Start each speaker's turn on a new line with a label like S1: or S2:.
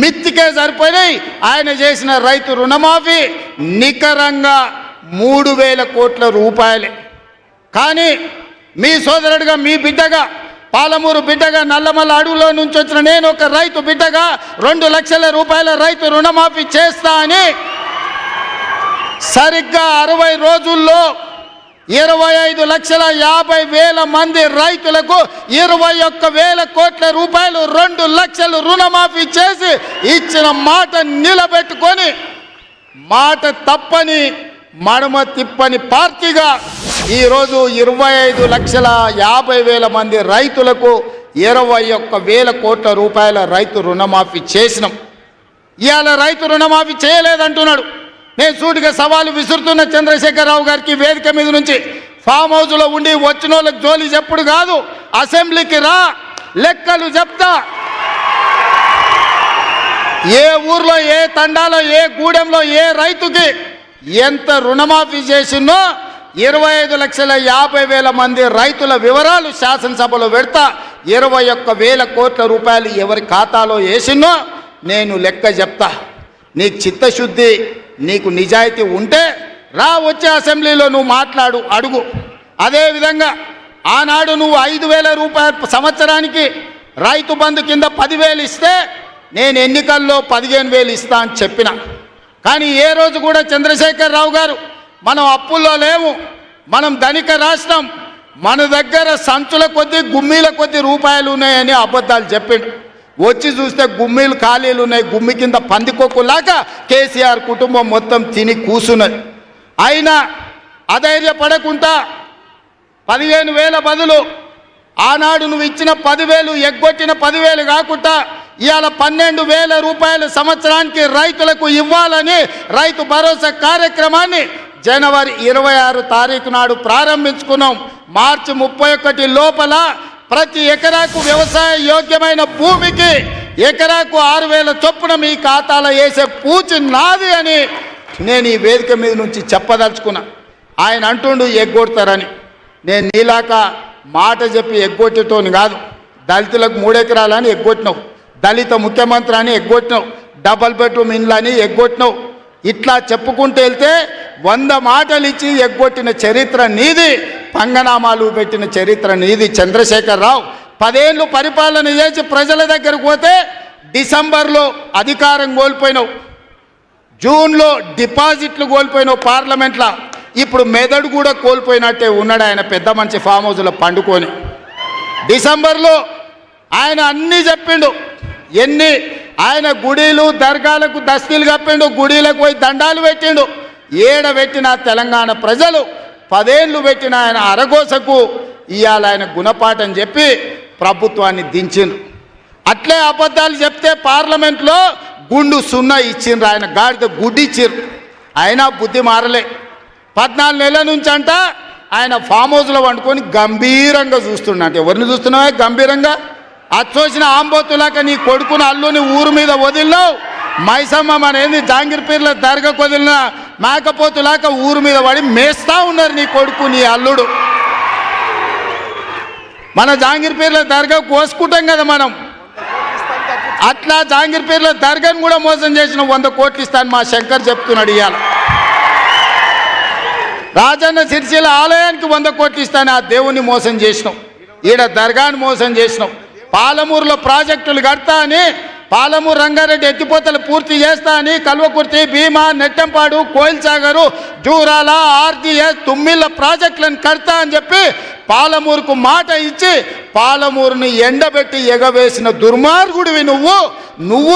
S1: మిత్తికే సరిపోయినాయి. ఆయన చేసిన రైతు రుణమాఫీ నికరంగా మూడు వేల కోట్ల రూపాయలే. కానీ మీ సోదరుడిగా మీ బిడ్డగా పాలమూరు బిడ్డగా నల్లమల్ల అడవులో నుంచి వచ్చిన నేను ఒక రైతు బిడ్డగా రెండు లక్షల రూపాయల రైతు రుణమాఫీ చేస్తా అని సరిగ్గా అరవై రోజుల్లో ఇరవై ఐదు లక్షల యాభై వేల మంది రైతులకు ఇరవై ఒక్క వేల కోట్ల రూపాయలు రెండు లక్షలు రుణమాఫీ చేసి ఇచ్చిన మాట నిలబెట్టుకొని మాట తప్పని మడమ తిప్పని పార్టీగా ఈరోజు ఇరవై ఐదు లక్షల యాభై వేల మంది రైతులకు ఇరవై ఒక్క వేల కోట్ల రూపాయల రైతు రుణమాఫీ చేసినాం. ఇవాళ రైతు రుణమాఫీ చేయలేదంటున్నాడు. నేను సూటిగా సవాలు విసురుతున్న చంద్రశేఖరరావు గారికి వేదిక మీద నుంచి ఫామ్ హౌస్లో ఉండి వచ్చిన వాళ్ళకి జోలి చెప్పుడు కాదు. అసెంబ్లీకి రా. లెక్కలు చెప్తా. ఏ ఊర్లో ఏ తండాలో ఏ గూడెంలో ఏ రైతుకి ఎంత రుణమాఫీ చేసిందో ఇరవై ఐదు లక్షల యాభై వేల మంది రైతుల వివరాలు శాసనసభలో పెడతా. ఇరవై ఒక్క వేల కోట్ల రూపాయలు ఎవరి ఖాతాలో వేసినో నేను లెక్క చెప్తా. నీ చిత్తశుద్ధి నీకు నిజాయితీ ఉంటే రా వచ్చే అసెంబ్లీలో నువ్వు మాట్లాడు అడుగు. అదేవిధంగా ఆనాడు నువ్వు ఐదు వేల రూపాయల సంవత్సరానికి రైతు బంధు కింద పదివేలు ఇస్తే నేను ఎన్నికల్లో పదిహేను వేలు ఇస్తా అని చెప్పిన. కానీ ఏ రోజు కూడా చంద్రశేఖర్ రావు గారు మనం అప్పుల్లో లేము మనం ధనిక రాష్ట్రం మన దగ్గర సంచుల కొద్దీ గుమ్మీల కొద్దీ రూపాయలు ఉన్నాయని అబద్ధాలు చెప్పిండు. వచ్చి చూస్తే గుమ్మీలు ఖాళీలు ఉన్నాయి. గుమ్మి కింద పందికొక్కులాగా కేసీఆర్ కుటుంబం మొత్తం తిని కూసున్నది. అయినా అధైర్యపడకుండా పదిహేను వేల బదులు ఆనాడు నువ్వు ఇచ్చిన పదివేలు ఎగ్గొట్టిన పదివేలు కాకుండా ఇవాళ పన్నెండు వేల రూపాయలు సంవత్సరానికి రైతులకు ఇవ్వాలని రైతు భరోసా కార్యక్రమాన్ని జనవరి ఇరవై ఆరు తారీఖు నాడు ప్రారంభించుకున్నాం. మార్చి ముప్పై ఒకటి లోపల ప్రతి ఎకరాకు వ్యవసాయ యోగ్యమైన భూమికి ఎకరాకు ఆరు వేల చొప్పున మీ ఖాతాలో వేసే పూచి నాది అని నేను ఈ వేదిక మీద నుంచి చెప్పదలుచుకున్నా. ఆయన అంటుండు ఎగ్గొడతారని. నేను నీలాక మాట చెప్పి ఎగ్గొట్టేటోని కాదు. దళితులకు మూడెకరాలని ఎగ్గొట్టినావు. దళిత ముఖ్యమంత్రి అని ఎగ్గొట్టినావు. డబల్ బెడ్రూమ్ ఇండ్లు అని ఎగ్గొట్టినావు. ఇట్లా చెప్పుకుంటూ వెళ్తే వంద మాటలు ఇచ్చి ఎగ్గొట్టిన చరిత్ర నీది. పంగనామాలు పెట్టిన చరిత్ర నీది చంద్రశేఖరరావు. పదేళ్ళు పరిపాలన చేసి ప్రజల దగ్గరకు పోతే డిసెంబర్లో అధికారం కోల్పోయినావు. జూన్లో డిపాజిట్లు కోల్పోయినావు పార్లమెంట్లో. ఇప్పుడు మెదడు కూడా కోల్పోయినట్టే ఉన్నాడు ఆయన పెద్ద మంచి ఫామ్ హౌస్లో పండుకొని. డిసెంబర్లో ఆయన అన్నీ చెప్పిండు. ఎన్ని ఆయన గుడిలు దర్గాలకు దస్తీలు కప్పిండు గుడిలకు పోయి దండాలు పెట్టిండు. ఏడ పెట్టిన తెలంగాణ ప్రజలు పదేళ్ళు పెట్టిన ఆయన అరగోసకు ఇవాళ ఆయన గుణపాఠం చెప్పి ప్రభుత్వాన్ని దించిండ్రు. అట్లే అబద్ధాలు చెప్తే పార్లమెంట్లో గుండు సున్నా ఇచ్చిండ్రు ఆయన గాడిద గుడ్డిచ్చిండ్రు. అయినా బుద్ధి మారలే. పద్నాలుగు నెలల నుంచి అంట ఆయన ఫామ్ హౌస్లో వండుకొని గంభీరంగా చూస్తున్నాడు ఎవరిని చూస్తున్నావే? గంభీరంగా? అచ్చోసిన ఆంబోతులాక నీ కొడుకుని అల్లుని ఊరు మీద వదిలినావు. మైసమ్మ మన ఏంది జాంగిర్పీర్ల దర్గకు మేకపోతులాక ఊరు మీద పడి మేస్తా ఉన్నారు నీ కొడుకు నీ అల్లుడు. మన జాంగిర్పీర్ల దర్గా కోసుకుంటాం కదా మనం. అట్లా జాంగిర్పీర్ల దర్గాను కూడా మోసం చేసిన వంద కోట్లు ఇస్తాను మా శంకర్ చెప్తున్నాడు ఇవాళ. రాజన్న సిరిసిల ఆలయానికి వంద కోట్లు ఇస్తాను ఆ దేవుణ్ణి మోసం చేసినాం. ఈడ దర్గాని మోసం చేసినాం. పాలమూరులో ప్రాజెక్టులు కడతా అని పాలమూరు రంగారెడ్డి ఎత్తిపోతలు పూర్తి చేస్తా అని కల్వకుర్తి భీమా నెట్టంపాడు కోయిల్సాగరు జూరాల ఆర్జీఎస్ తుమ్మిళ్ళ ప్రాజెక్టులను కడతా అని చెప్పి పాలమూరుకు మాట ఇచ్చి పాలమూరుని ఎండబెట్టి ఎగవేసిన దుర్మార్గుడివి నువ్వు. నువ్వు